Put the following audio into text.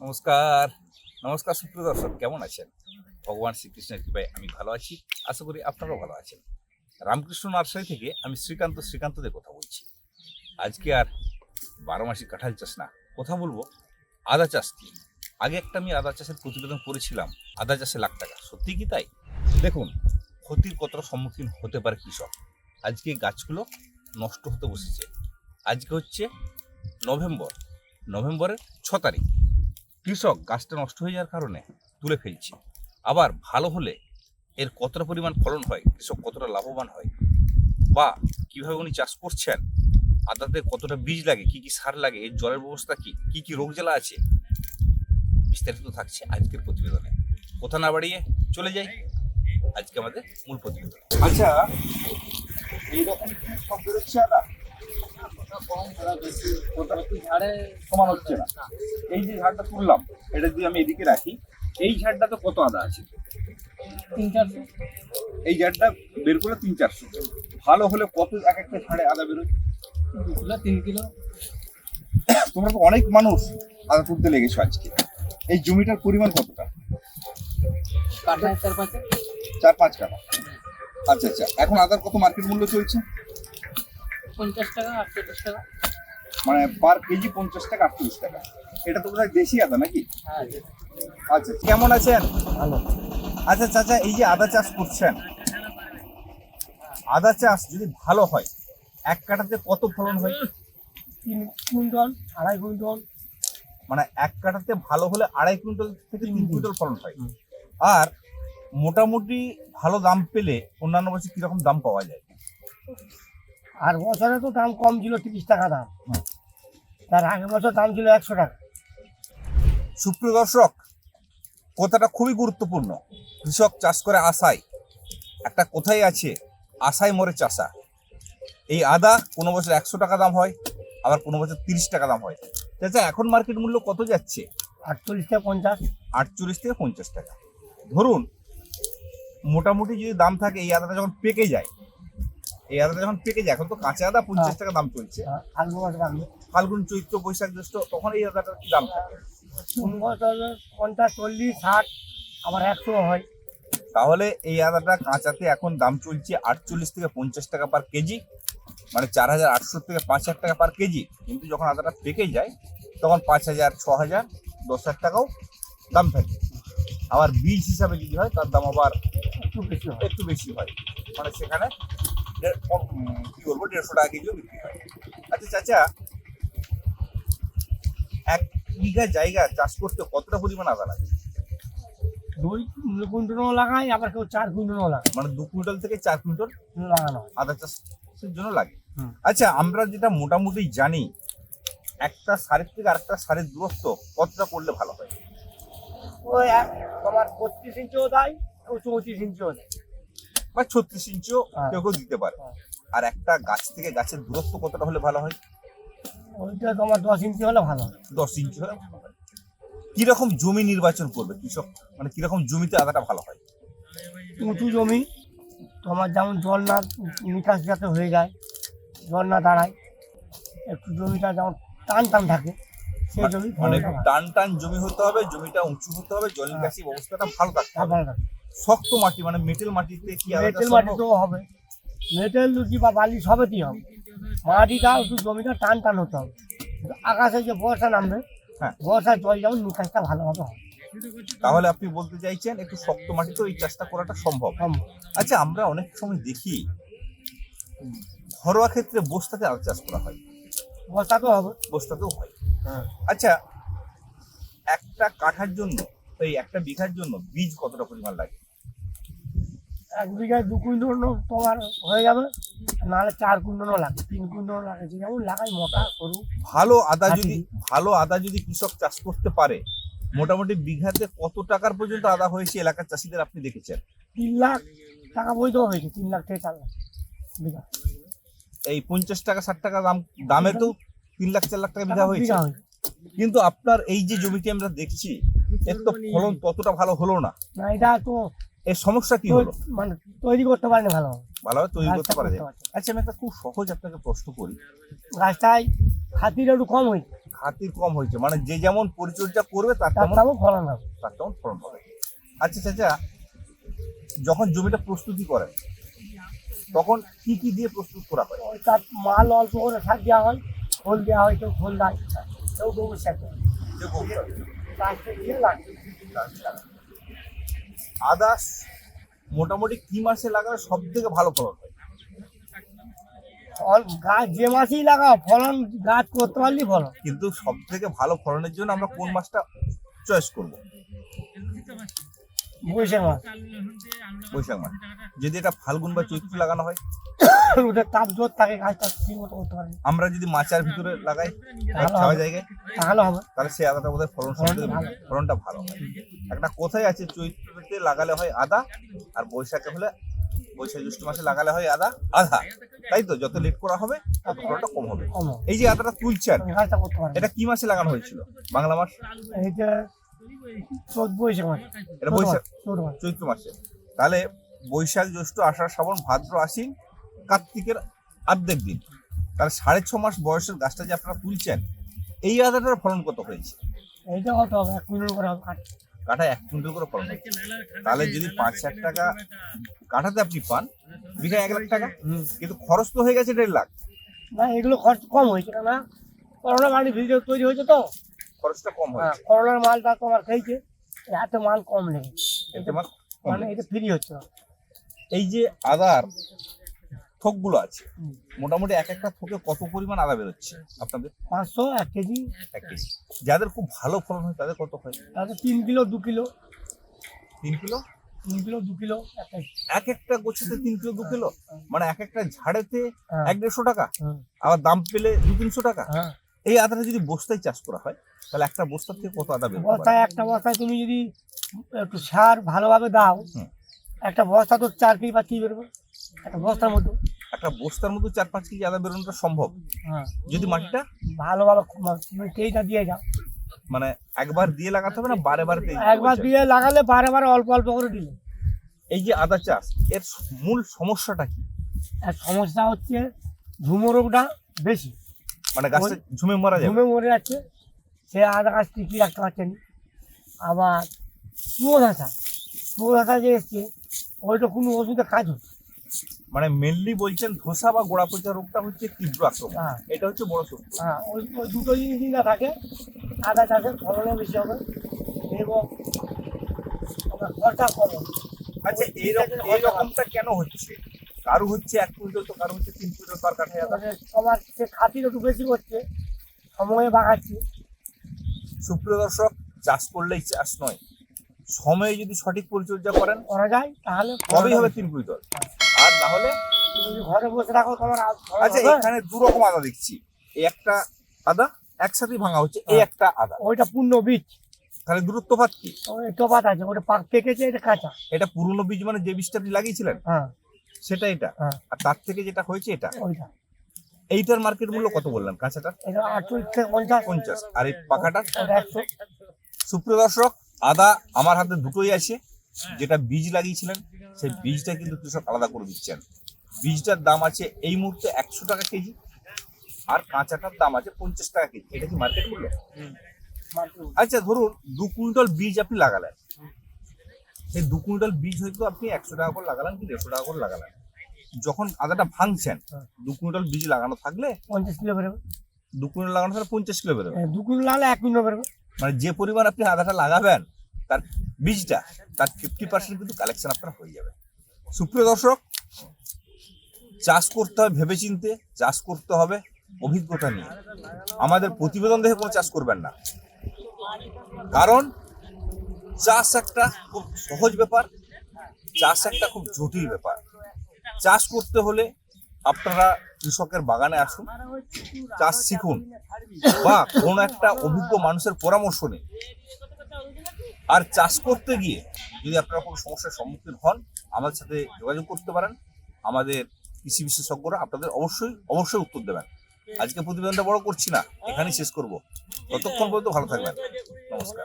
নমস্কার। নমস্কার সুপ্রিয় দর্শক, কেমন আছেন? ভগবান শ্রীকৃষ্ণের কৃপায় আমি ভালো আছি। আশা করি আপনারাও ভালো আছেন। রামকৃষ্ণ নার্সারি থেকে আমি শ্রীকান্ত, শ্রীকান্তদের কথা বলছি। আজকে আর বারো মাসি কাঁঠাল চাষ না, কথা বলব আদা চাষ নিয়ে। আগে একটা আমি আদা চাষের প্রতিবেদন করেছিলাম আদা চাষে লাখ টাকা। সত্যি কি তাই? দেখুন, ক্ষতির কতটা সম্মুখীন হতে পারে কৃষক। আজকে গাছগুলো নষ্ট হতে বসেছে। আজকে হচ্ছে নভেম্বর। নভেম্বরের ছ তারিখ। কৃষক গাছটা নষ্ট হয়ে যাওয়ার কারণে তুলে ফেলছে। আবার ভালো হলে এর কতটা পরিমাণ ফলন হয়, কৃষক কতটা লাভবান হয় বা কীভাবে উনি চাষ করছেন, আদাতে কতটা বীজ লাগে, কি কি সার লাগে, এর জলের ব্যবস্থা কি কি কি রোগ জ্বালা আছে, বিস্তারিত থাকছে আজকের প্রতিবেদনে। কথা না বাড়িয়ে চলে যাই আজকে আমাদের মূল প্রতিবেদন। আচ্ছা এইরকম বেরোচ্ছে আদা ঝাড়ে সমান হচ্ছে না এই যে ঝাড়টা তুললাম এটা যদি আমি এদিকে রাখি এই ঝাড়টাতে কত আদা আছে তিন চারশো এই ঝাড়টা বের করলে তিন চারশো ভালো হলে কত এক একটা ঝাড়ে আদা বেরোয় দু তিন কিলো তোমরা তো অনেক মানুষ আদা তুলতে লেগেছো আজকে এই জমিটার পরিমাণ কতটা কাঠায় চার পাঁচে চার পাঁচ কাঠা। আচ্ছা আচ্ছা। এখন আদার কত মার্কেট মূল্য চলছে? পঞ্চাশ টাকা আটচল্লিশ টাকা। মানে পার কেজি পঞ্চাশ টাকা আটচল্লিশ টাকা। এটা তো বোধহয় দেশি আদা নাকি? হ্যাঁ আচ্ছা কেমন আছেন? ভালো। আচ্ছা চাচা এই যে আদা চাষ করছেন আদা চাষ যদি ভালো হয় এক কাঠাতে কত ফলন হয়? তিন কুইন্টল আড়াই কুইন্টল। মানে এক কাঠাতে ভালো হলে আড়াই কুইন্টাল থেকে তিন। কুইন্টাল ফলন হয়। আর মোটামুটি ভালো দাম পেলে অন্যান্য বছর কীরকম দাম পাওয়া যায়? আর বছরে তো দাম কম ছিল তিরিশ টাকা দাম। তার আগের বছর দাম ছিল একশো টাকা। সুপ্রিয় দর্শক কথাটা খুবই গুরুত্বপূর্ণ। কৃষক চাষ করে আশায়। একটা কোথায় আছে আশায় মরে চাষা। এই আদা কোনো বছর একশো টাকা দাম হয় আবার কোনো বছর তিরিশ টাকা দাম হয়। চাচা এখন মার্কেট মূল্য কত যাচ্ছে? আটচল্লিশ থেকে পঞ্চাশ। আটচল্লিশ থেকে পঞ্চাশ টাকা। ধরুন মোটামুটি যদি দাম থাকে এই আদাটা যখন পেকে যায় এই আদাটা যখন পেকে যায় এখন তো কাঁচা আদা পঞ্চাশ টাকা দাম চলছে। আগের ফাল্গুন চৈত্র বৈশাখ জ্যৈষ্ঠ তখন এই আদাটার কি দাম থাকে? পঞ্চাশ চল্লিশ ষাট আবার একশো হয়। তাহলে এই আদাটা কাঁচাতে এখন দাম চলছে আটচল্লিশ থেকে পঞ্চাশ টাকা পার কেজি মানে চার হাজার আটশো থেকে পাঁচ হাজার টাকা পার কেজি। কিন্তু যখন আদাটা পেকে যায় তখন পাঁচ হাজার ছ হাজার দশ হাজার টাকাও দাম থাকে। আবার বীজ হিসাবে যদি হয় তার দাম আবার একটু বেশি হয়। একটু বেশি হয়। মানে সেখানে কি বলব দেড়শো টাকা কেজিও বিক্রি হয়। আচ্ছা চাচা এক বিঘা জায়গা চাষ করতে কতটা পরিমাণ আদা লাগে দুই কুইন্টলও লাগায় আবার কেউ চার কুইন্টলও লাগায় মানে দু কুইন্টাল থেকে চার কুইন্টাল লাগানো হয়। আদা চাষের জন্য লাগে। আচ্ছা আমরা যেটা মোটামুটি জানি একটা সারের থেকে আরেকটা সারের দূরত্ব কতটা করলে ভালো হয়? ওই তোমার বত্রিশ ইঞ্চিও দেয় চৌত্রিশ ইঞ্চিও দেয়। বা ছত্রিশ ইঞ্চিও হ্যাঁ। কেউ কেউ দিতে পারে। হ্যাঁ। আর একটা গাছ থেকে গাছের দূরত্ব কতটা হলে ভালো হয়? ওইটা তোমার দশ ইঞ্চি হলে ভালো হয়। দশ ইঞ্চি হলে ভালো হয়। কীরকম জমি নির্বাচন করবে কৃষক? মানে কীরকম জমিতে আদাটা ভালো হয়? উঁচু জমি তোমার যেমন জল না নিকাশ যাতে হয়ে যায় জল না দাঁড়ায় একটু জমিটা যেমন টান টান থাকে সেই জমি মানে টান টান জমি হতে হবে জমিটা উঁচু হতে হবে জল নিকাশি ব্যবস্থাটা ভালো থাকতে হ্যাঁ, হবে। ভালো থাকে। শক্ত মাটি মানে মেটেল মাটিতে কি মেটেল? মাটিতেও হবে। মেটেল লুচি বা বালি সবেতেই হবে। মাটিটা একটু জমিটা টান টান হতে হবে। আকাশে যে বর্ষা নামবে হ্যাঁ। বর্ষার জল যেমন নিকাশটা ভালোভাবে হবে। তাহলে আপনি বলতে চাইছেন একটু শক্ত মাটিতেও এই চাষটা করাটা সম্ভব। সম্ভব। আচ্ছা আমরা অনেক সময় দেখি ঘরোয়া ক্ষেত্রে বস্তাতে আলু চাষ করা হয়। বস্তাতেও হবে। বস্তাতেও হয়। হ্যাঁ। আচ্ছা একটা কাঠার জন্য এই একটা বিঘার জন্য বীজ কতটা পরিমাণ লাগে? এক বিঘায় দু কুইন্টল তোমার হয়ে যাবে নাহলে চার কুইন্টলও লাগে তিন কুইন্টল লাগে যেমন লাগাই মোটা সরু। ভালো আদা যদি ভালো আদা যদি কৃষক চাষ করতে পারে মোটামুটি বিঘাতে কত টাকার পর্যন্ত আদা হয়েছে এলাকার চাষিদের আপনি দেখেছেন? তিন লাখ টাকা বইতেও হয়েছে তিন লাখ থেকে চার লাখ বিঘা। এই পঞ্চাশ টাকা ষাট টাকা দাম দামে তো তিন লাখ চার লাখ টাকা বিঘা হয়েছে। বিঘা হয়েছে। কিন্তু আপনার এই যে জমিটি আমরা দেখছি এর তো ফলন ততটা ভালো হলো না। না এটা তো এর সমস্যা কি হলো? মানে তৈরি করতে পারেনি ভালো ভালোভাবে তৈরি করতে পারা যায়। আচ্ছা আমি একটা খুব সহজ আপনাকে প্রশ্ন করি। গাছটায় খাতির একটু কম হয়েছে। খাতির কম হয়েছে মানে যে যেমন পরিচর্যা করবে তার তেমন ফলন হবে। তার তেমন ফলন হবে। আচ্ছা চাচা যখন জমিটা প্রস্তুতি করেন তখন কি কি দিয়ে প্রস্তুত করা হয়? তার মাল অল্প করে সার দেওয়া হয় খোল দেওয়া হয় কেউ খোল দেয়। কেউ গোবর সার দেয়। গোবর সার। দিয়ে। লাগে আদা মোটামুটি কি মাসে লাগালে সব থেকে ভালো ফলন হয়? ফল গাছ যে মাসেই লাগাও ফলন গাছ করতে পারলি ফলন কিন্তু সব থেকে ভালো ফলনের জন্য আমরা কোন মাসটা চয়েস করব? বৈশাখ মাস। বৈশাখ মাস। যদি এটা ফাল্গুন বা চৈত্র লাগানো হয়? ওদের তাপ জোর থাকে গাছটা ঠিক মতো করতে পারে আমরা যদি মাচার ভিতরে লাগাই ছাওয়া জায়গায় তাহলে হবে। তাহলে সেই আদাটা বোধহয় ফলন। ফলনটা ভালো। হয়। একটা কোথায় আছে চৈত্রতে লাগালে হয় আদা আর বৈশাখে হলে বৈশাখ জ্যৈষ্ঠ মাসে লাগালে হয় আদা আধা। তাই তো? যত লেট করা হবে তত ফলনটা কম হবে। এই যে আদাটা তুলছেন। এটা কি মাসে লাগানো হয়েছিল? বাংলা মাস? চোদ্দ বৈশাখ মাস। এটা বৈশাখ? চৈত্র মাসে। তাহলে বৈশাখ জ্যৈষ্ঠ আষাঢ় শ্রাবণ ভাদ্র আশ্বিন কার্তিকের অর্ধেক দিন। তাহলে সাড়ে ছ মাস বয়সের গাছটা যে আপনারা তুলছেন এই আদাটার ফলন কত হয়েছে? এইটা কত হবে? এক কুইন্টাল করে কাঠ। এক কুইন্টাল করে ফলন হয়েছে। তাহলে যদি পাঁচ হাজার টাকা কাঠাতে আপনি পান বিঘা এক লাখ টাকা? কিন্তু খরচ তো হয়ে গেছে দেড় লাখ। না এগুলো খরচ কম হয়েছে কেন করোনা বাড়ি ভিডিও তৈরি হয়েছে তো। খরচটা কম হ্যাঁ, হয়েছে। করোনার মালটা তোমার খেয়েছে এত মাল কম কম মানে এটা ফ্রি হচ্ছে। এই যে আদার থোকগুলো আছে। মোটামুটি এক একটা থোকে কত পরিমাণ আদা বেরোচ্ছে? আপনাদের? পাঁচশো এক কেজি। এক কেজি। যাদের খুব ভালো ফলন হয় তাদের কত হয়? তাতে তিন কিলো দু কিলো। তিন কিলো? তিন কিলো দু কিলো এক একটা গোছাতে তিন কিলো দু কিলো? মানে এক একটা ঝাড়েতে হ্যাঁ, এক দেড়শো টাকা? আবার দাম পেলে দু তিনশো টাকা? হ্যাঁ। এই আদাটা যদি বস্তায় চাষ করা হয় তাহলে একটা বস্তার থেকে কত আদা বেরোতে বস্তায় একটা বস্তায় তুমি যদি একটু সার ভালোভাবে দাও একটা বস্তা তো চার কেজি বা কি বেরোবে। একটা বস্তার মতো। একটা বস্তার মধ্যে চার পাঁচ কেজি আদা বেরোনোটা সম্ভব? হ্যাঁ। যদি মাটিটা? খু- তুমি কেইটা দিয়ে যাও। মানে একবার দিয়ে লাগাতে হবে না বারে বারে একবার দিয়ে লাগালে বারে বারে অল্প অল্প করে দিলে। এই যে আদা চাষ এর মূল সমস্যাটা কি? সমস্যা হচ্ছে ঝুমো রোগটা বেশি। মানে গাছটা ঝুমে মারা যাবে ঝুমে মরে যাচ্ছে। সে আদা গাছ টিকিয়ে রাখতে পারছেন আবার চুয়োধাসা চুয়োধাসা যে এসছে ওইটা কোনো ওষুধে কাজ হচ্ছে মানে মেনলি বলছেন ধোসা বা গোড়া পচা রোগটা হচ্ছে তীব্র আক্রমণ। হ্যাঁ। এটা হচ্ছে বড় শত্রু হ্যাঁ ওই দুটো জিনিস না থাকে। আদা চাষের ফলনও বেশি হবে এবং খরচা কম। আচ্ছা এইরকম এইরকমটা কেন হচ্ছে? কারও হচ্ছে এক কুইন্টাল তো কারও হচ্ছে তিন কুইন্টাল পার এবারে তোমার সে খাতির একটু বেশি করছে সময়ে বাগাচ্ছে সুপ্রিয় দর্শক চাষ করলেই চাষ নয়। সময়ে যদি সঠিক পরিচর্যা করেন করা যায় তাহলে তবেই হবে তিন কুইন্টাল। আর না হলে তুমি যদি ঘরে বসে রাখো তোমার আচ্ছা এখানে দু রকম আদা দেখছি। এই একটা আদা একসাথেই ভাঙা হচ্ছে এই একটা আদা। ওইটা পূর্ণ বীজ। তাহলে দূরত্ব পাত কি? টপাত আছে ওটা পাক পেকেছে এটা কাঁচা। এটা পুরনো বীজ মানে যে বীজটা আপনি লাগিয়েছিলেন? হ্যাঁ। সেটা এটা? হ্যাঁ। আর তার থেকে যেটা হয়েছে এটা? ওইটা। এইটার মার্কেট মূল্য কত বললেন কাঁচাটা এটা আটচল্লিশ থেকে পঞ্চাশ। পঞ্চাশ। আর এই একশো। সুপ্রিয় দর্শক আদা আমার হাতে দুটোই আছে। যেটা বীজ লাগিয়েছিলেন সেই বীজটা কিন্তু কৃষক আলাদা করে দিচ্ছেন। বীজটার দাম আছে এই মুহূর্তে একশো টাকা কেজি আর কাঁচাটার দাম আছে পঞ্চাশ টাকা কেজি। এটা কি মার্কেট মূল্য? আচ্ছা ধরুন দু কুইন্টাল বীজ আপনি লাগালেন। সেই দু কুইন্টাল বীজ হয়তো আপনি একশো টাকা করে লাগালেন কি দেড়শো টাকা করে লাগালেন। যখন আদাটা ভাঙছেন দু কুইন্টাল বীজ লাগানো থাকলে পঞ্চাশ কিলো বেরোবে। দু কুইন্টাল লাগানো থাকলে পঞ্চাশ কিলো বেরোবে। দু কিলো লাগালে এক কিলো বেরোবে। মানে যে পরিমাণ আপনি আদাটা লাগাবেন তার বীজটা, তার ফিফটি পার্সেন্ট কিন্তু কালেকশন আপনার হয়ে যাবে। সুপ্রিয় দর্শক, চাষ করতে হবে ভেবেচিন্তে, চাষ করতে হবে অভিজ্ঞতা নিয়ে। আমাদের প্রতিবেদন দেখে কোনো চাষ করবেন না। কারণ চাষ একটা খুব সহজ ব্যাপার, চাষ একটা খুব জটিল ব্যাপার। চাষ করতে হলে আপনারা কৃষকের বাগানে আসুন, চাষ শিখুন, বা কোনো একটা অভিজ্ঞ মানুষের পরামর্শ নিন। আর চাষ করতে গিয়ে যদি আপনারা কোনো সমস্যার সম্মুখীন হন, আমাদের সাথে যোগাযোগ করতে পারেন। আমাদের কৃষি বিশেষজ্ঞরা আপনাদের অবশ্যই অবশ্যই উত্তর দেবেন। আজকে প্রতিবেদনটা বড় করছি না, এখানেই শেষ করব। ততক্ষণ পর্যন্ত ভালো থাকবেন। নমস্কার।